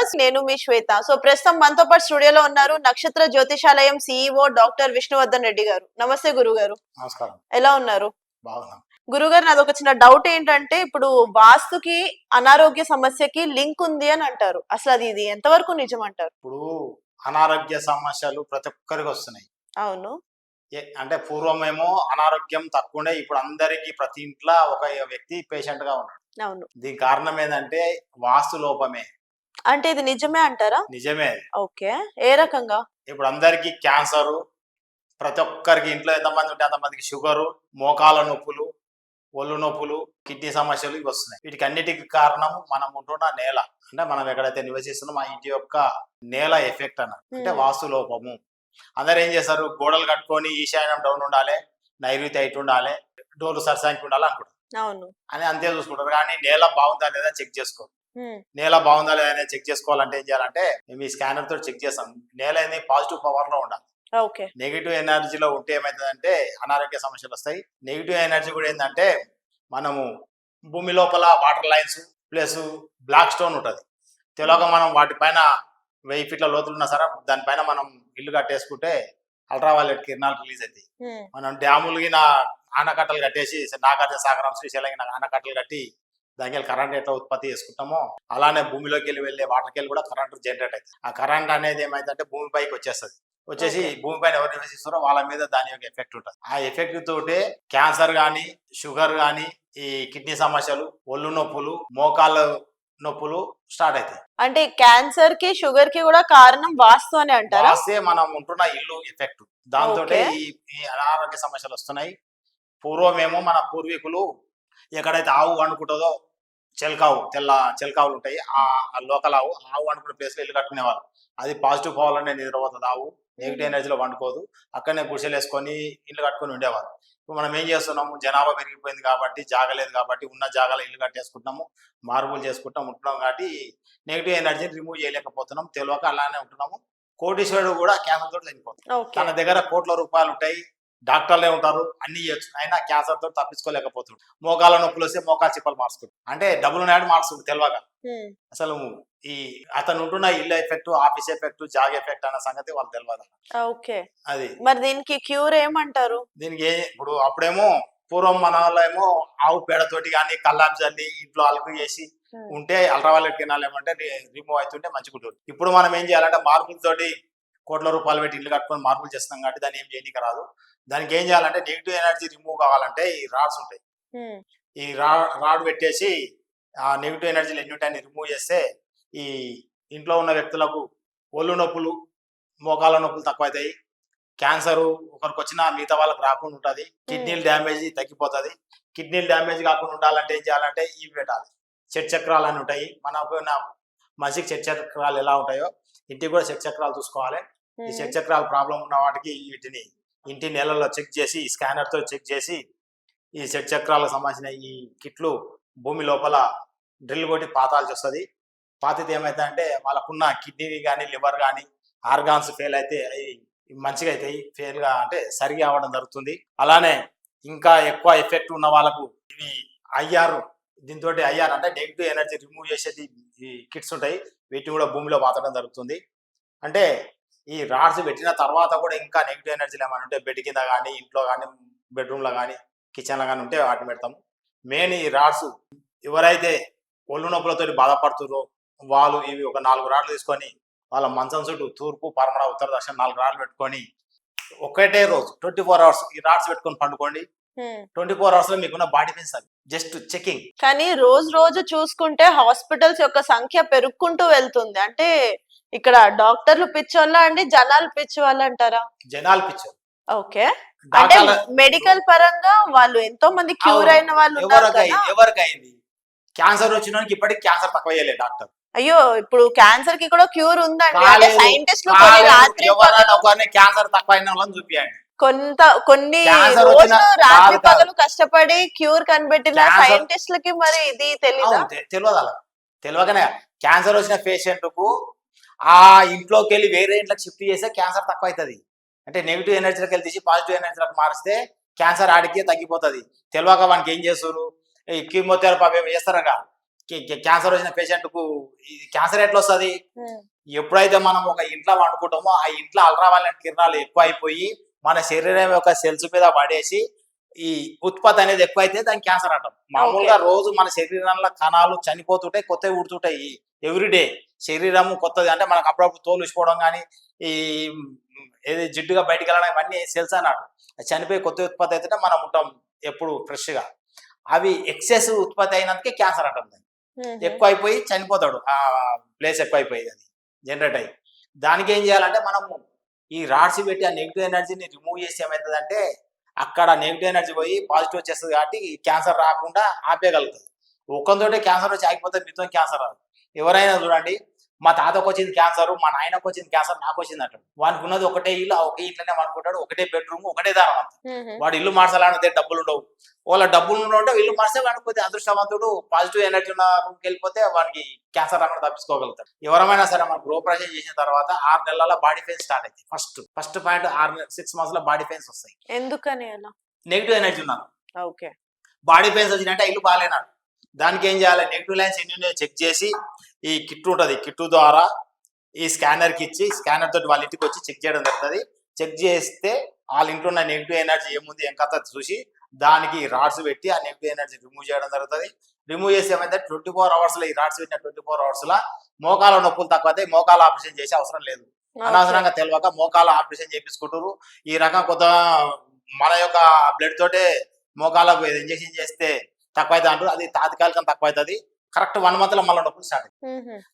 Viewers నేను మీ శ్వేత. So ప్రస్తుతం మనతో పాటు స్టూడియోలో ఉన్నారు నక్షత్ర జ్యోతిషాలయం సిఇఓ డాక్టర్ విష్ణువర్ధన్ రెడ్డి గారు. నమస్తే గురువు గారు నమస్కారం. ఎలా ఉన్నారు? గురుగారు నాది ఒక చిన్న డౌట్ ఏంటంటే ఇప్పుడు వాస్తుకి అనారోగ్య సమస్యకి లింక్ ఉంది అని అంటారు. అసలు అది ఇది ఎంతవరకు నిజం అంటారు ఇప్పుడు అనారోగ్య సమస్యలు ప్రతి ఒక్కరికి వస్తున్నాయి. అవును. అంటే పూర్వమేమో అనారోగ్యం తక్కువ ఉండే ఇప్పుడు అందరికి ప్రతి ఇంట్లో ఒక వ్యక్తి పేషెంట్గా ఉన్నాడు. అవును. దీనికి కారణం ఏంటంటే వాస్తు లోపమే. అంటే ఇది నిజమే అంటారా? నిజమే. ఓకే. ఏ రకంగా? ఇప్పుడు అందరికి క్యాన్సర్ ప్రతి ఒక్కరికి ఇంట్లో ఎంతమంది ఉంటే అంతమందికి షుగరు మోకాల నొప్పులు ఒళ్ళు నొప్పులు కిడ్నీ సమస్యలు ఇవి వస్తున్నాయి. వీటికి అన్నిటికీ కారణం మనం ఉంటున్న నేల. అంటే మనం ఎక్కడైతే నివసిస్తున్నామో ఆ ఇంటి యొక్క నేల ఎఫెక్ట్ అన్న అంటే. వాస్తు లోపము. అందరు ఏం చేస్తారు? గోడలు కట్టుకొని ఈశాన్యం డౌన్ ఉండాలి నైరుతి అయిట్ ఉండాలి డోర్లు సరసానికి ఉండాలి అనుకుంటారు. అవును. అని అంతే చూసుకుంటారు. కానీ నేల బాగుందా లేదా చెక్ చేసుకో ఉమ్, నేల బాగుందా లేదా అనేది చెక్ చేసుకోవాలంటే ఏం చేయాలంటే మేము ఈ స్కానర్ తోటి చెక్ చేస్తాం నేల అనేది పాజిటివ్ పవర్లో ఉండాలి ఓకే. నెగిటివ్ ఎనర్జీలో ఉంటే ఏమవుతుందంటే అనారోగ్య సమస్యలు వస్తాయి. నెగిటివ్ ఎనర్జీ కూడా ఏంటంటే మనము భూమి లోపల water lines plus black stone ఉంటుంది. తెలియక మనం వాటిపైన వెయ్యి ఫీట్ల లోతులు ఉన్నా సరే దానిపైన మనం ఇల్లు కట్టేసుకుంటే అల్ట్రావైలెట్ కిరణాలు రిలీజ్ అవుతాయి. మనం డ్యాములకి నా ఆనకట్టలు కట్టేసి నాగార్జున సాగరం శ్రీశైలం ఆనకట్టలు కట్టి దానికి కరెంట్ ఎట్లా ఉత్పత్తి చేసుకుంటామో అలానే భూమిలోకి వెళ్ళి వెళ్ళే వాటర్కి వెళ్ళి కూడా కరెంట్ జనరేట్ అవుతుంది ఆ కరెంట్ అనేది ఏమైందంటే భూమిపైకి వచ్చేస్తుంది. వచ్చేసి Okay. భూమిపైన ఎవరు నివసిస్తారో వాళ్ళ మీద దాని యొక్క ఎఫెక్ట్ ఉంటుంది. ఆ ఎఫెక్ట్ తోటే క్యాన్సర్ కానీ షుగర్ కానీ ఈ కిడ్నీ సమస్యలు ఒళ్ళు నొప్పులు మోకాళ్ళ నొప్పులు స్టార్ట్ అవుతాయి అంటే క్యాన్సర్కి షుగర్కి కూడా కారణం వాస్తు అని అంటారా? వాస్తే మనం ఉంటున్న ఇల్లు ఎఫెక్ట్. దాంతో ఈ అనారోగ్య సమస్యలు వస్తున్నాయి. పూర్వమేమో మన పూర్వీకులు ఎక్కడైతే ఆవు వండుకుంటుందో చెలకావు తెల్ల చెలకావులు ఉంటాయి. ఆ లోకల్ ఆవు ఆవు వండుకునే ప్లేస్లో ఇల్లు కట్టుకునేవారు అది పాజిటివ్ పోవాలనే నిద్రపోతుంది ఆవు. నెగిటివ్ ఎనర్జీలో వండుకోదు అక్కడనే గుడిసెలు వేసుకొని ఇల్లు కట్టుకొని ఉండేవారు ఇప్పుడు మనం ఏం చేస్తున్నాము? జనాభా పెరిగిపోయింది కాబట్టి జాగలేదు కాబట్టి ఉన్న జాగాలో ఇల్లు కట్టేసుకుంటున్నాము. మార్పులు చేసుకుంటాం ఉంటున్నాం కాబట్టి నెగిటివ్ ఎనర్జీని రిమూవ్ చేయలేకపోతున్నాం. తెలియక అలానే ఉంటున్నాము. కోటీశ్వరుడు కూడా క్యాన్సర్ తోటి చనిపోతాడు. ఓకే తన దగ్గర కోట్ల రూపాయలు ఉంటాయి. డాక్టర్లే ఉంటారు అన్ని చేయొచ్చు. అయినా క్యాన్సర్ తోటి తప్పించుకోలేకపోతుంది మోకాల నొప్పులు వస్తే మోకాలు చిప్పలు మార్చుకుంటాడు. అంటే డబ్బులు నాడు మార్చుకుంటు తెలియక అసలు ఈ అతను ఉంటున్న ఇల్లు ఎఫెక్ట్ ఆఫీస్ ఎఫెక్ట్ జాగ్ ఎఫెక్ట్ అన్న సంగతి వాళ్ళు తెలియదు ఓకే. అది. మరి దీనికి క్యూర్ ఏమంటారు? దీనికి ఇప్పుడు అప్పుడేమో పూర్వం మన వాళ్ళు ఏమో ఆవు పేడతోటి కానీ కల్లాపు చల్లి ఇంట్లో అలుకు చేసి ఉంటే అల్ట్రావైలెట్ కిరణాలు ఏమంటే రిమూవ్ అవుతుంటే మంచిగా ఉంటుంది. ఇప్పుడు మనం ఏం చేయాలంటే మార్పుల తోటి కోట్ల రూపాయలు పెట్టి ఇల్లు కట్టుకొని మార్పులు చేస్తున్నాం కాబట్టి దాన్ని ఏం చేయనీకి రాదు. దానికి ఏం చేయాలంటే నెగిటివ్ ఎనర్జీ రిమూవ్ కావాలంటే ఈ రాడ్స్ ఉంటాయి. ఈ రా రాడ్ పెట్టేసి ఆ నెగిటివ్ ఎనర్జీలు ఎన్ని ఉంటాయని రిమూవ్ చేస్తే ఈ ఇంట్లో ఉన్న వ్యక్తులకు ఒళ్ళు నొప్పులు మోకాల నొప్పులు తక్కువ అవుతాయి క్యాన్సర్ ఒకరికి వచ్చినా మిగతా వాళ్ళకి రాకుండా ఉంటుంది. కిడ్నీలు డ్యామేజ్ తగ్గిపోతుంది. కిడ్నీలు డ్యామేజ్ కాకుండా ఉండాలంటే ఏం చేయాలంటే ఇవి పెట్టాలి. చెట్ చక్రాలు అని ఉంటాయి మనకు మనిషికి చెట్ చక్రాలు ఎలా ఉంటాయో ఇంటికి కూడా చెట్ చక్రాలు చూసుకోవాలి. ఈ చెట్ చక్రాల ప్రాబ్లం ఉన్న వాటికి వీటిని ఇంటి నెలల్లో చెక్ చేసి స్కానర్తో చెక్ చేసి ఈ షట్ చక్రాలకు సంబంధించిన ఈ కిట్లు భూమి లోపల డ్రిల్ కొట్టి పాతాల్సి వస్తుంది. పాతితే ఏమవుతుందంటే వాళ్ళకున్న కిడ్నీ కానీ లివర్ కానీ ఆర్గాన్స్ ఫెయిల్ అయితే అవి మంచిగా అవుతాయి ఫెయిల్గా అంటే సరిగా అవ్వడం జరుగుతుంది. అలానే ఇంకా ఎక్కువ ఎఫెక్ట్ ఉన్న వాళ్ళకు ఇవి ఐఆర్ దీంతో ఐఆర్ అంటే నెగిటివ్ ఎనర్జీ రిమూవ్ చేసేది ఈ కిట్స్ ఉంటాయి. వీటిని కూడా భూమిలో పాతడం జరుగుతుంది. అంటే ఈ రాడ్స్ పెట్టిన తర్వాత కూడా ఇంకా నెగిటివ్ ఎనర్జీలు ఏమైనా ఉంటే బెడ్ కింద కానీ ఇంట్లో కానీ బెడ్రూమ్లో కానీ కిచెన్లో కానీ ఉంటే వాటిని పెడతాము మెయిన్ ఈ రాడ్స్ ఎవరైతే ఒళ్ళు నొప్పులతో బాధపడుతుర్రో వాళ్ళు ఇవి ఒక నాలుగు రాడ్లు తీసుకొని వాళ్ళ మంచం చుట్టూ తూర్పు పరమడ ఉత్తర దక్షిణ నాలుగు రాడ్లు పెట్టుకొని ఒకటే రోజు ట్వంటీ ఫోర్ అవర్స్ ఈ రాడ్స్ పెట్టుకొని పండుకోండి. ట్వంటీ ఫోర్ అవర్స్లో మీకున్న బాడీ పెయిన్స్ అవి. జస్ట్ చెకింగ్ కానీ రోజు రోజు చూసుకుంటే హాస్పిటల్స్ యొక్క సంఖ్య పెరుగుకుంటూ వెళ్తుంది. అంటే ఇక్కడ డాక్టర్లు పిచ్చోళ్ళ అండి? జనాలు పిచ్చోళ్ళు అంటారా? జనాలు పిచ్చారు ఓకే. అంటే మెడికల్ పరంగా వాళ్ళు ఎంతో మంది క్యూర్. అయిన వాళ్ళు ఉన్నారు ఎవరికి కదా. అయింది? ఎవరికి అయింది? క్యాన్సర్ వచ్చిన వానికి ఇప్పటికి క్యాన్సర్ తక్కువ చేయలేదు డాక్టర్. అయ్యో ఇప్పుడు క్యాన్సర్కి కూడా క్యూర్ ఉందండి. కొన్ని రాత్రి క్యాన్సర్ తక్కువ అయిన వాళ్ళని చూపియండి. కొంత కొన్ని రోజులు రాత్రి. పగలు కష్టపడి క్యూర్ కనిపెట్టిన Cancer- సైంటిస్టులకి మరి ఇది తెలీదా? అవును, తె- తెలియదు అలా. తెలియకనే క్యాన్సర్ వచ్చిన పేషెంట్కు ఆ ఇంట్లోకి వెళ్ళి వేరే ఇంట్లోకి షిఫ్ట్ చేస్తే క్యాన్సర్ తక్కువ అవుతుంది అంటే నెగిటివ్ ఎనర్జీలోకి వెళ్ళి తీసి పాజిటివ్ ఎనర్జీలోకి మారిస్తే క్యాన్సర్ ఆడికే తగ్గిపోతుంది. తెలియక వానికి ఏం చేస్తారు? ఈ కీమోథెరపీ అవి ఏమి చేస్తారగా క్యాన్సర్ వచ్చిన పేషెంట్కు ఇది క్యాన్సర్ ఎట్లా వస్తుంది? ఎప్పుడైతే మనం ఒక ఇంట్లో వండుకుంటామో ఆ ఇంట్లో అల్ట్రావైలెట్ కిరణాలు ఎక్కువ అయిపోయి మన శరీరం యొక్క సెల్స్ మీద పడేసి ఈ ఉత్పత్తి అనేది ఎక్కువైతే దానికి క్యాన్సర్ అంటాం. మామూలుగా రోజు మన శరీరంలో కణాలు చనిపోతుంటాయి కొత్తవి ఉడుతుంటాయి ఎవ్రీడే శరీరము కొత్తది. అంటే మనకు అప్పుడప్పుడు తోలు ఉసిపోవడం కానీ ఈ ఏది జిడ్డుగా బయటికి వెళ్ళడం ఇవన్నీ సెల్స్ అన్నాడు. చనిపోయి కొత్త ఉత్పత్తి అయితే మనం ఉంటాం ఎప్పుడు ఫ్రెష్గా అవి ఎక్సెస్ ఉత్పత్తి అయినందుకే క్యాన్సర్ అంటాం దాన్ని. ఎక్కువ అయిపోయి చనిపోతాడు. ఆ ప్లేస్ ఎక్కువ అయిపోయింది అది. జనరేట్ అయ్యి. దానికి ఏం చేయాలంటే మనము ఈ రాడ్స్ పెట్టి ఆ నెగిటివ్ ఎనర్జీని రిమూవ్ చేసి ఏమవుతుందంటే అక్కడ నెగిటివ్ ఎనర్జీ పోయి పాజిటివ్ వచ్చేస్తుంది కాబట్టి క్యాన్సర్ రాకుండా ఆపేయగలుగుతుంది ఒక్కంతోటే క్యాన్సర్ వచ్చి ఆగిపోతే మీతో క్యాన్సర్ రాదు. ఎవరైనా చూడండి మా తాతకు వచ్చింది క్యాన్సర్ మా నాయనకు వచ్చింది క్యాన్సర్ నాకు వచ్చింది అంటాడు. వానికి ఉన్నది ఒకటే ఇల్లు ఒకే ఇంట్లోనే అనుకుంటాడు ఒకటే బెడ్రూమ్ ఒకటే దారం అంత. వాడు ఇల్లు మార్చాలన్నదే డబ్బులు ఉండవు. వాళ్ళ డబ్బులు ఉంటే ఇల్లు మార్చే వాడికి కొద్దిగా అదృష్టవంతుడు పాజిటివ్ ఎనర్జీ ఉన్న రూమ్కి వెళ్ళిపోతే వాడికి క్యాన్సర్ రాకుండా తప్పించుకోగలుగుతాడు. ఎవరైనా సరే మనం గృహప్రవేశం చేసిన తర్వాత ఆరు నెలల బాడీ పెయిన్ స్టార్ట్ అవుతాయి. ఫస్ట్ ఫస్ట్ పాయింట్ ఆరు సిక్స్ మంత్స్లో బాడీ పెయిన్స్ వస్తాయి. ఎందుకని నెగిటివ్ ఎనర్జీ ఉన్నారు ఓకే. బాడీ పెయిన్స్ వచ్చినట్టే ఇల్లు బాగాలేనాడు. దానికి ఏం చేయాలి? నెగిటివ్ లైన్స్ ఎన్ని ఉన్నాయో చెక్ చేసి ఈ కిట్ ఉంటుంది కిట్ ద్వారా ఈ స్కానర్కి ఇచ్చి స్కానర్ తోటి వాళ్ళ ఇంటికి వచ్చి చెక్ చేయడం జరుగుతుంది. చెక్ చేస్తే వాళ్ళ ఇంట్లో ఉన్న నెగిటివ్ ఎనర్జీ ఏముంది ఏం కథ చూసి దానికి రాడ్స్ పెట్టి ఆ నెగిటివ్ ఎనర్జీ రిమూవ్ చేయడం జరుగుతుంది. రిమూవ్ చేసి ఏమైతే ట్వంటీ ఫోర్ అవర్స్లో ఈ రాడ్స్ పెట్టిన ట్వంటీ ఫోర్ అవర్స్లో మోకాల నొప్పులు తక్కువ అయితే మోకాల ఆపరేషన్ చేసే అవసరం లేదు. అనవసరంగా తెలియక మోకాల ఆపరేషన్ చేపించుకుంటారు ఈ రకం కొత్త మన యొక్క బ్లడ్ తోటే మోకాలకు ఇంజెక్షన్ చేస్తే తక్కువ అవుతుంది అంటారు అది తాత్కాలికం తక్కువ అవుతుంది కరెక్ట్ వన్ మంత్లో మళ్ళీ నొప్పులు స్టార్ట్.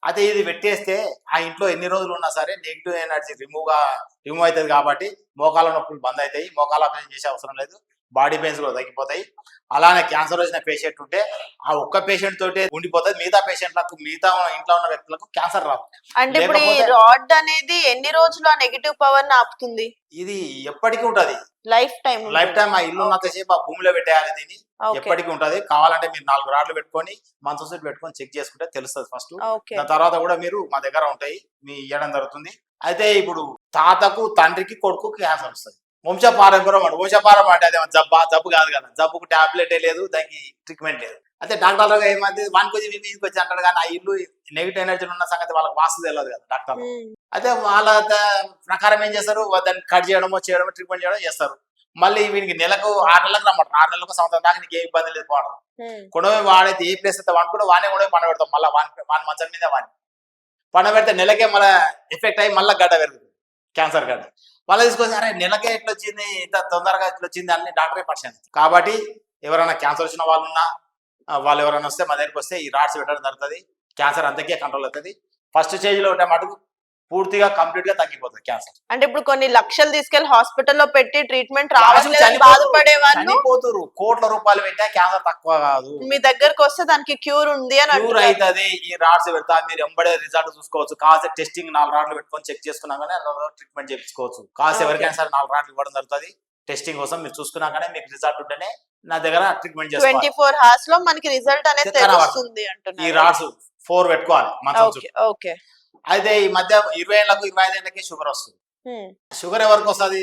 అదే ఇది పెట్టేస్తే ఆ ఇంట్లో ఎన్ని రోజులు ఉన్నా సరే నెగిటివ్ ఎనర్జీ రిమూవ్గా రిమూవ్ అవుతుంది కాబట్టి మోకాల నొప్పులు బంద్ అవుతాయి మోకాల ఆపరేషన్ చేసే అవసరం లేదు. బాడీ పెయిన్స్ కూడా తగ్గిపోతాయి. అలానే క్యాన్సర్ వచ్చిన పేషెంట్ ఉంటే ఆ ఒక్క పేషెంట్ తోటే ఉండిపోతుంది. మిగతా పేషెంట్లకు మిగతా ఇంట్లో ఉన్న వ్యక్తులకు క్యాన్సర్ రాదు. అంటే ఇప్పుడు ఈ లేకపోతే- రాడ్ అనేది ఎన్ని రోజులు ఆ నెగిటివ్ పవర్ని ఆపుతుంది? ఇది ఎప్పటికీ ఉంటది. లైఫ్ టైం లైఫ్ టైం ఆ ఇల్లు ఉన్నంతసేపు ఆ భూమిలో పెట్టేయాలి దీన్ని. ఎప్పటికీ ఉంటది. కావాలంటే మీరు నాలుగు రాడ్లు పెట్టుకొని మంచం సీట్ పెట్టుకొని చెక్ చేసుకుంటే తెలుస్తుంది ఫస్ట్. దాని తర్వాత కూడా మీరు మా దగ్గర ఉంటాయి. మీ ఇవ్వడం జరుగుతుంది. అయితే ఇప్పుడు తాతకు తండ్రికి కొడుకు క్యాన్సర్ వస్తుంది. వంశపారంపరం అంటే వంశపారం అంటే అదే జబ్బా. జబ్బు కాదు కదా. జబ్బుకు టాబ్లెటే లేదు దానికి ట్రీట్మెంట్ లేదు. అయితే డాక్టర్ ఏమంది వానికి వచ్చి వీనికి వచ్చి అంటాడు. కానీ ఆ ఇల్లు నెగిటివ్ ఎనర్జీ ఉన్న సంగతి వాళ్ళకి వాస్తు తెలియదు కదా డాక్టర్ అయితే వాళ్ళ ప్రకారం ఏం చేస్తారు? దాన్ని కట్ చేయడమో చేయడమో ట్రీట్మెంట్ చేయడం చేస్తారు. మళ్ళీ వీనికి నెలకు ఆరు నెలలకు రమ్మంటారు. ఆరు నెలలకు సంవత్సరం దాకా నీకు ఏ ఇబ్బంది లేదు పోవడం. కొడవ వాడైతే ఏ ప్లేస్ అయితే వాడుకుంటే వానే కూడా పండ పెడతాం. మళ్ళీ వాని వాని మంచం మీద వాని పండ పెడితే నెలకే మళ్ళీ ఎఫెక్ట్ అయ్యి మళ్ళీ గడ్డ పెరుగుతుంది. క్యాన్సర్ గడ్డ. మళ్ళీ తీసుకొచ్చి అరే నెలకే ఎట్లా వచ్చింది ఇంత తొందరగా ఎట్లా వచ్చింది అన్ని డాక్టరే పరిచయం కాబట్టి ఎవరైనా క్యాన్సర్ వచ్చిన వాళ్ళు ఉన్నా వాళ్ళు ఎవరైనా వస్తే మా దగ్గరికి వస్తే ఈ రాడ్స్ పెట్టడం జరుగుతుంది. క్యాన్సర్ అంతకే కంట్రోల్ అవుతుంది. ఫస్ట్ స్టేజ్లో ఉంటే మటుకు పూర్తిగా కంప్లీట్గా తగ్గిపోతుంది క్యాన్సర్. అంటే ఇప్పుడు కొన్ని లక్షలు తీసుకెళ్ళి హాస్పిటల్లో పెట్టి ట్రీట్మెంట్ చనిపోతురు. కోట్ల రూపాయలు పెట్టా క్యాన్సర్ తక్కువ కాదు. మీ దగ్గరకు వస్తే దానికి క్యూర్ ఉంది అని క్యూర్. అవుతుంది ఈ రాడ్స్ పెడతా మీరు ఎంబడే రిజల్ట్ చూసుకోవచ్చు. కాసే టెస్టింగ్ నాలుగు రాడ్లు పెట్టుకొని చెక్ చేసుకున్నాగానే ట్రీట్మెంట్ చేయించుకోవచ్చు కాసే Okay. ఎవరికైనా సరే నాలుగు రాడ్లు ఇవ్వడం జరుగుతుంది. టెస్టింగ్ కోసం మీరు చూసుకున్నాకనే మీకు రిజల్ట్ ఉంటేనే నా దగ్గర ట్రీట్మెంట్ ట్వంటీ ఫోర్ హార్స్లో మనకి రిజల్ట్ అనేది. తెలుస్తుంది ఈ రాడ్స్ ఫోర్ పెట్టుకోవాలి. ఓకే. అయితే ఈ మధ్య ఇరవై ఏళ్ళకు ఇరవై ఐదు ఏళ్ళకి షుగర్ వస్తుంది. షుగర్ ఎవరికి వస్తుంది?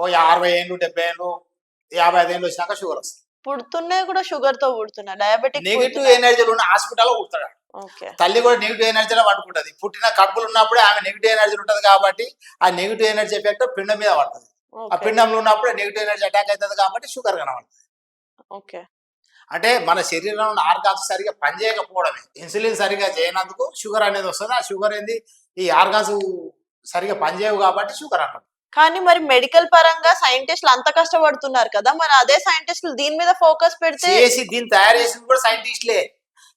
ఓ అరవై ఏళ్ళు డెబ్బై ఏళ్ళు యాభై ఐదు ఏళ్ళు వచ్చినాక షుగర్ వస్తుంది. పుడుతున్నాయి కూడా షుగర్తో పుడుతున్నా డయాబెటిక్ నెగిటివ్ ఎనర్జీలు ఉన్న హాస్పిటల్లో పుడతాడు తల్లి కూడా నెగిటివ్ ఎనర్జీలో పట్టుకుంటది పుట్టిన కడుపులు ఉన్నప్పుడే ఆమె నెగిటివ్ ఎనర్జీ ఉంటది కాబట్టి ఆ నెగిటివ్ ఎనర్జీ ఎఫెక్ట్ పిండం మీద పడుతుంది. ఆ పిండంలో ఉన్నప్పుడు నెగిటివ్ ఎనర్జీ అటాక్ అవుతుంది కాబట్టి షుగర్ కనబడుతుంది. ఓకే. అంటే మన శరీరంలో ఉన్న ఆర్గాన్స్ సరిగా పనిచేయకపోవడమే. ఇన్సులిన్ సరిగా చేయనందుకు షుగర్ అనేది వస్తుంది. ఆ షుగర్ ఏంది? ఈ ఆర్గాన్స్ సరిగా పనిచేయవు కాబట్టి షుగర్ అంటాం. కానీ మరి మెడికల్ పరంగా సైంటిస్టులు అంత కష్టపడుతున్నారు కదా మరి అదే సైంటిస్టులు దీని మీద ఫోకస్ పెడితే చేసి దీన్ని తయారు చేసింది కూడా సైంటిస్టులే.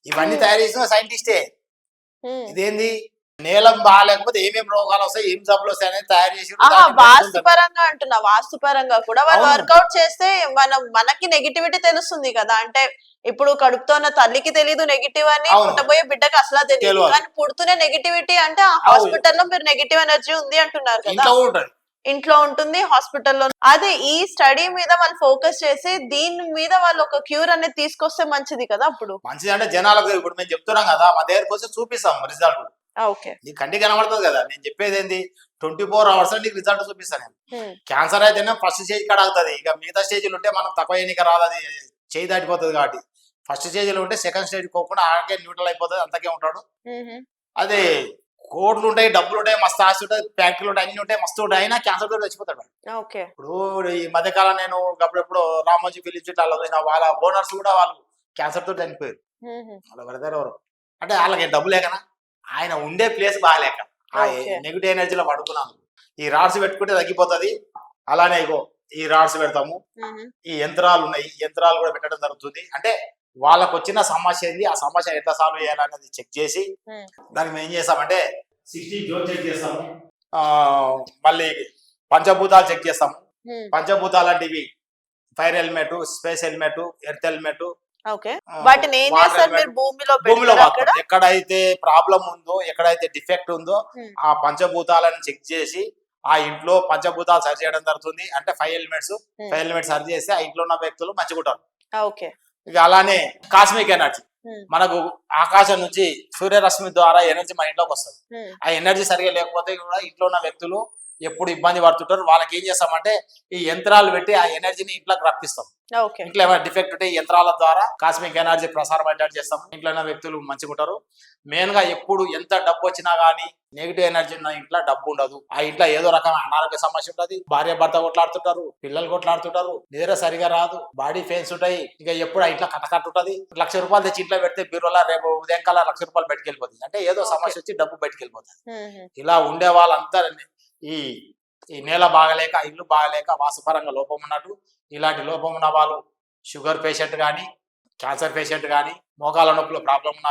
ఇవన్నీ. తయారు చేసిన సైంటిస్టే. ఇదేంది? నేలం బాగాలేకపోతే ఏమేమి రోగాలు వస్తాయి ఏం జబ్బులు వస్తాయి అనేది తయారు చేసి ఆహా వాస్తు పరంగా అంటున్నా వాస్తు పరంగా కూడా వాళ్ళు. వర్కౌట్ చేస్తే మనం మనకి నెగిటివిటీ తెలుస్తుంది కదా. అంటే ఇప్పుడు కడుపుతో ఉన్న తల్లికి తెలియదు నెగిటివ్ అని. పుట్టబోయే బిడ్డకి అసలు తెలియదు. కానీ పుడుతూనే నెగిటివిటీ అంటే ఆ హాస్పిటల్లో మీరు నెగిటివ్ ఎనర్జీ ఉంది అంటున్నారు కదా. ఇంట్లో ఉంటుంది. హాస్పిటల్లో అదే ఈ స్టడీ మీద వాళ్ళు ఫోకస్ చేసి దీని మీద వాళ్ళు ఒక క్యూర్ అనేది తీసుకొస్తే మంచిది కదా అప్పుడు. మంచిది అంటే జనాలకు ఇప్పుడు మేము చెప్తున్నాం కదా మా దగ్గరకు వస్తే చూపిస్తాం రిజల్ట్ ఓకే. నీ కంటికి కనబడుతుంది కదా నేను చెప్పేది ఏంది ట్వంటీ ఫోర్ అవర్స్ నీకు రిజల్ట్ చూపిస్తాను నేను. క్యాన్సర్ అయితేనే ఫస్ట్ స్టేజ్ కాడ అవుతుంది ఇక మిగతా స్టేజ్లు ఉంటే మనం తక్కువ ఎన్నిక రాదు అది చేయి దాటిపోతుంది కాబట్టి. ఫస్ట్ స్టేజ్లో ఉంటే సెకండ్ స్టేజ్ పోకుండా ఆగే న్యూట్రల్ అయిపోతుంది అంతకే ఉంటాడు. అదే కోట్లు ఉంటాయి డబ్బులు ఉంటాయి మస్తు ఆస్తి ఉంటాయి ఫ్యాక్టరీలు ఉంటాయి అన్ని ఉంటాయి మస్తు ఉంటాయి అయినా క్యాన్సర్తో చచ్చిపోతాడు ఇప్పుడు ఈ మధ్యకాలం నేను అప్పుడెప్పుడు రామోజీ ఫిలిం అలా చూసిన వాళ్ళ ఓనర్స్ కూడా వాళ్ళు క్యాన్సర్తో చనిపోయారు. వాళ్ళ బ్రదర్ ఎవరు? అంటే వాళ్ళకి డబ్బు లేకనా? ఆయన ఉండే ప్లేస్ బాగాలేక ఆ. నెగిటివ్ ఎనర్జీలో పడుకున్నాను ఈ రాడ్స్ పెట్టుకుంటే తగ్గిపోతుంది అలానే ఇగో ఈ రాడ్స్ పెడతాము. ఈ యంత్రాలు ఉన్నాయి ఈ యంత్రాలు కూడా పెట్టడం జరుగుతుంది అంటే వాళ్ళకు వచ్చిన సమస్య ఏంది ఆ సమస్య ఎట్లా సాల్వ్ చేయాలనేది చెక్ చేసి. దానికి మేము ఏం చేస్తామంటే సిక్స్టీ జోన్ చెక్ చేస్తాము ఆ, మళ్ళీ పంచభూతాలు చెక్ చేస్తాము. పంచభూతాలు అంటే ఇవి fire helmet space helmet earth helmet వాటిని ఏం చేస్తారు మీరు? భూమిలో భూమిలో పెడతారా అక్కడ? వాడతాం ఎక్కడైతే ప్రాబ్లం ఉందో ఎక్కడైతే డిఫెక్ట్ ఉందో. ఆ పంచభూతాలను చెక్ చేసి ఆ ఇంట్లో పంచభూతాలు సరి చేయడం జరుగుతుంది. అంటే ఫైవ్ హెల్మెట్స్. ఫైవ్ హెల్మెట్ సరి చేస్తే ఆ ఇంట్లో ఉన్న వ్యక్తులు మంచిగా ఉంటారు. ఓకే. ఇక అలానే కాస్మిక్ ఎనర్జీ. మనకు ఆకాశం నుంచి సూర్యరశ్మి ద్వారా ఎనర్జీ మన ఇంట్లోకి వస్తుంది. ఆ ఎనర్జీ సరిగా లేకపోతే కూడా ఇంట్లో ఉన్న వ్యక్తులు ఎప్పుడు ఇబ్బంది పడుతుంటారు. వాళ్ళకి ఏం చేస్తామంటే ఈ యంత్రాలు పెట్టి ఆ ఎనర్జీని ఇంట్లోకి రప్పిస్తాం. ఇంట్లో ఏమైనా డిఫెక్ట్ ఉంటే యంత్రాల ద్వారా కాస్మిక్ ఎనర్జీ ప్రసారం అయ్యేటట్టు చేస్తాం. ఇంట్లో వ్యక్తులు మంచిగా ఉంటారు. మెయిన్గా ఎప్పుడు ఎంత డబ్బు వచ్చినా గానీ నెగిటివ్ ఎనర్జీ ఉన్న ఇంట్లో డబ్బు ఉండదు. ఆ ఇంట్లో ఏదో రకమైన అనారోగ్య సమస్య ఉంటది. భార్య భర్త కొట్లాడుతుంటారు. పిల్లలు కొట్లాడుతుంటారు. నిద్ర సరిగా రాదు. బాడీ పెయిన్స్ ఉంటాయి. ఇక ఎప్పుడు ఆ ఇంట్లో కట్టకట్టు ఉంటది. లక్ష రూపాయలు తెచ్చి ఇంట్లో పెడితే బీరోలా రేపు ఉదయం కల్లా లక్ష రూపాయలు బయటకు వెళ్ళిపోతుంది అంటే ఏదో సమస్య వచ్చి డబ్బు బయటకు వెళ్ళిపోతుంది మ్మ్. ఇలా ఉండే వాళ్ళంతా ఈ ఈ నేల బాగలేక ఇల్లు బాగలేక వాసపరంగా లోపం ఉన్నట్టు ఇలాంటి లోపం ఉన్న వాళ్ళు షుగర్ పేషెంట్ కానీ క్యాన్సర్ పేషెంట్ కానీ మోకాల నొప్పుల ప్రాబ్లం ఉన్న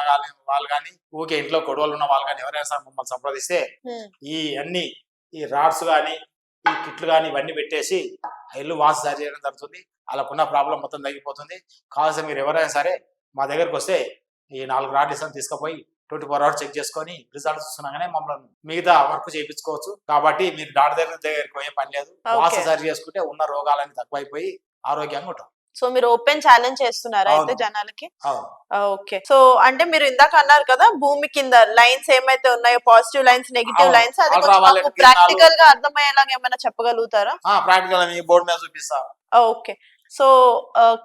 వాళ్ళు కానీ ఊకే ఇంట్లో గొడవలు ఉన్న వాళ్ళు కానీ ఎవరైనా సరే మమ్మల్ని సంప్రదిస్తే. ఈ అన్ని ఈ రాడ్స్ కానీ ఈ కిట్లు కానీ ఇవన్నీ పెట్టేసి ఆ ఇల్లు వాసు సరి చేయడం జరుగుతుంది వాళ్ళకున్న ప్రాబ్లం మొత్తం తగ్గిపోతుంది కావాల్సిన మీరు ఎవరైనా సరే మా దగ్గరకు వస్తే ఈ నాలుగు రాడ్ ఇస్తాను తీసుకుపోయి ట్వంటీ ఫోర్ అవర్స్ చెక్ చేసుకొని రిజల్ట్స్ వస్తున్నాగానే మమ్మల్ని మిగతా వర్క్ చేయించుకోవచ్చు కాబట్టి మీరు డాక్టర్ దగ్గర దగ్గరికి పోయే పని లేదు. వాసు సరి చేసుకుంటే ఉన్న రోగాలన్నీ తక్కువైపోయి ఆరోగ్యంగా ఉంటాం సో మీరు ఓపెన్ ఛాలెంజ్ చేస్తున్నారా అయితే. జనాలకి ఓకే సో అంటే మీరు ఇందాక అన్నారు కదా భూమి కింద లైన్స్ ఏమైతే ఉన్నాయో పాజిటివ్ లైన్స్ నెగిటివ్. లైన్స్ అది. ప్రాక్టికల్గా అర్థమయ్యేలాగా ఏమైనా చెప్పగలుగుతారా ప్రాక్టికల్ బోర్డు మీద చూపిస్తా ఓకే సో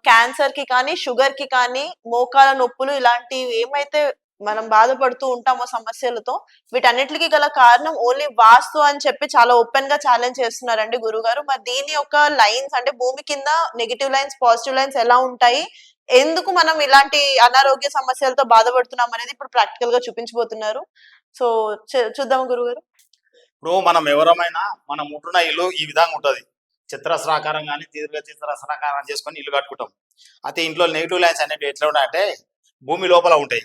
క్యాన్సర్కి కానీ షుగర్కి కానీ మోకాల నొప్పులు ఇలాంటివి ఏమైతే మనం బాధపడుతూ ఉంటామో సమస్యలతో వీటన్నిటికి గల కారణం ఓన్లీ వాస్తు అని చెప్పి చాలా ఓపెన్గా ఛాలెంజ్ చేస్తున్నారండి గురుగారు. మరి దీని యొక్క లైన్స్ అంటే భూమి కింద నెగిటివ్ లైన్స్ పాజిటివ్ లైన్స్ ఎలా ఉంటాయి? ఎందుకు మనం ఇలాంటి అనారోగ్య సమస్యలతో బాధపడుతున్నాం అనేది ఇప్పుడు ప్రాక్టికల్గా చూపించబోతున్నారు. సో చూ- చూద్దాం గురుగారు? ఇప్పుడు మనం ఎవరమైనా మనం ఉంటున్న ఇల్లు ఈ విధంగా ఉంటది. చిత్రస్రాకారం కానీ దీర్ఘ చిత్రస్రాకారం చేసుకొని ఇల్లు కట్టుకుంటాం. అయితే ఇంట్లో నెగిటివ్ లైన్స్ అనేవి ఎట్లా ఉంటాయంటే భూమి లోపల ఉంటాయి.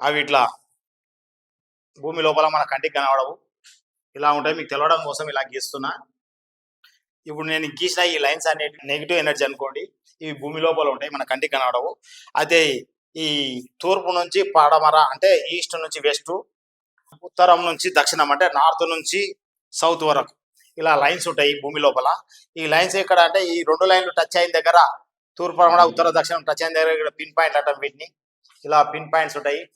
అవి ఇట్లా భూమి లోపల మన కంటికి కనబడవు. ఇలా ఉంటాయి. మీకు తెలవడం కోసం ఇలా గీస్తున్నా. ఇప్పుడు నేను గీసిన ఈ లైన్స్ అనేవి నెగిటివ్ ఎనర్జీ అనుకోండి. ఇవి భూమి లోపల ఉంటాయి. మన కంటికి కనబడవు. అయితే ఈ తూర్పు నుంచి పడమర అంటే ఈస్ట్ నుంచి వెస్ట్ ఉత్తరం నుంచి దక్షిణం అంటే నార్త్ నుంచి సౌత్ వరకు ఇలా లైన్స్ ఉంటాయి భూమి లోపల. ఈ లైన్స్ ఎక్కడ అంటే ఈ రెండు లైన్లు టచ్ అయిన దగ్గర తూర్పు పడమర ఉత్తర దక్షిణం టచ్ అయిన దగ్గర ఇక్కడ పిన్ పాయింట్ అంటాం వీటిని. ఇలా పిన్ పాయింట్స్ ఉంటాయి.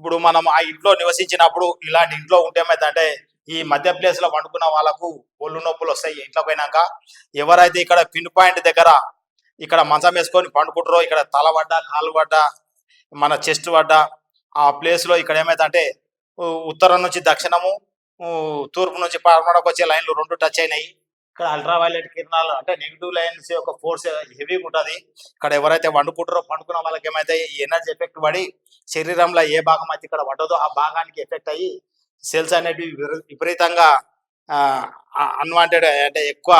ఇప్పుడు మనం ఆ ఇంట్లో నివసించినప్పుడు ఇలాంటి ఇంట్లో ఉంటే ఏమైందంటే ఈ మధ్య ప్లేస్లో పండుకున్న వాళ్ళకు ఒళ్ళు నొప్పులు వస్తాయి ఇంట్లో పోయినాక. ఎవరైతే ఇక్కడ పిన్ పాయింట్ దగ్గర ఇక్కడ మంచం వేసుకొని పండుకుంటారో ఇక్కడ తల పడ్డ కాలు పడ్డ మన చెస్ట్ పడ్డ ఆ ప్లేస్లో ఇక్కడ ఏమైందంటే ఉత్తరం నుంచి దక్షిణము తూర్పు నుంచి పడమరకు వచ్చే లైన్లు రెండు టచ్ అయినాయి. ఇక్కడ అల్ట్రావైలెట్ కిరణాలు అంటే నెగిటివ్ లైన్స్ యొక్క ఫోర్స్ హెవీగా ఉంటుంది. ఇక్కడ ఎవరైతే వండుకుంటారో పండుకున్న వాళ్ళకి ఏమైతే ఈ ఎనర్జీ ఎఫెక్ట్ పడి శరీరంలో ఏ భాగం అయితే ఇక్కడ పడ్డదో ఆ భాగానికి ఎఫెక్ట్ అయ్యి సెల్స్ అనేవి విపరీతంగా అన్వాంటెడ్ అంటే ఎక్కువ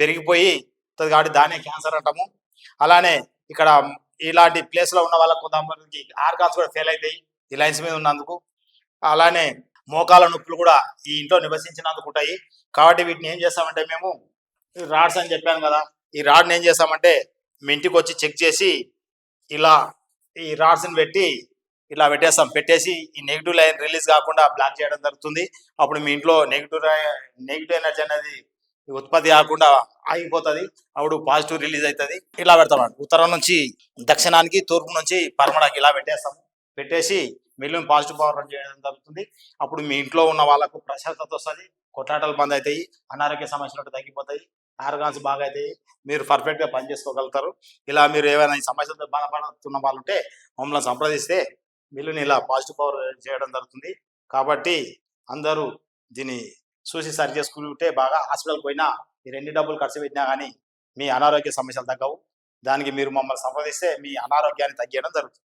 పెరిగిపోయి కాబట్టి దానే క్యాన్సర్ అంటాము. అలానే ఇక్కడ ఇలాంటి ప్లేస్లో ఉన్న వాళ్ళకి కొంతమందికి ఆర్గాన్స్ కూడా ఫెయిల్ అవుతాయి ఈ లైన్స్ మీద ఉన్నందుకు. అలానే మోకాల నొప్పులు కూడా ఈ ఇంట్లో నివసించినందుకు ఉంటాయి. కాబట్టి వీటిని ఏం చేస్తామంటే మేము రాడ్స్ అని చెప్పాను కదా ఈ రాడ్ని ఏం చేస్తామంటే మీ ఇంటికి వచ్చి చెక్ చేసి ఇలా ఈ రాడ్స్ని పెట్టి ఇలా పెట్టేస్తాం. పెట్టేసి ఈ నెగిటివ్ లైన్ రిలీజ్ కాకుండా బ్లాక్ చేయడం జరుగుతుంది. అప్పుడు మీ ఇంట్లో నెగిటివ్ నెగిటివ్ ఎనర్జీ అనేది ఉత్పత్తి కాకుండా ఆగిపోతుంది. అప్పుడు పాజిటివ్ రిలీజ్ అవుతుంది ఇలా పెడతాం ఉత్తరం నుంచి దక్షిణానికి తూర్పు నుంచి పరమడానికి ఇలా పెట్టేస్తాం. పెట్టేసి మిగిలిన పాజిటివ్ పవర్ రన్ చేయడం జరుగుతుంది. అప్పుడు మీ ఇంట్లో ఉన్న వాళ్ళకు ప్రశాంతత వస్తుంది. కొట్లాటలు బంద్ అవుతాయి అనారోగ్య సమస్యలు తగ్గిపోతాయి. ఆర్గాన్స్ బాగా అవుతాయి మీరు పర్ఫెక్ట్గా పని చేసుకోగలుగుతారు. ఇలా మీరు ఏమైనా ఈ సమస్యలతో బాధపడుతున్న వాళ్ళు ఉంటే మమ్మల్ని సంప్రదిస్తే మిల్లుని ఇలా పాజిటివ్ పవర్ చేయడం జరుగుతుంది. కాబట్టి అందరూ దీన్ని చూసి సరి చేసుకుంటే బాగా హాస్పిటల్కి పోయినా మీరు ఎన్ని డబ్బులు ఖర్చు పెట్టినా కానీ మీ అనారోగ్య సమస్యలు తగ్గవు. దానికి మీరు మమ్మల్ని సంప్రదిస్తే మీ అనారోగ్యాన్ని తగ్గించడం జరుగుతుంది.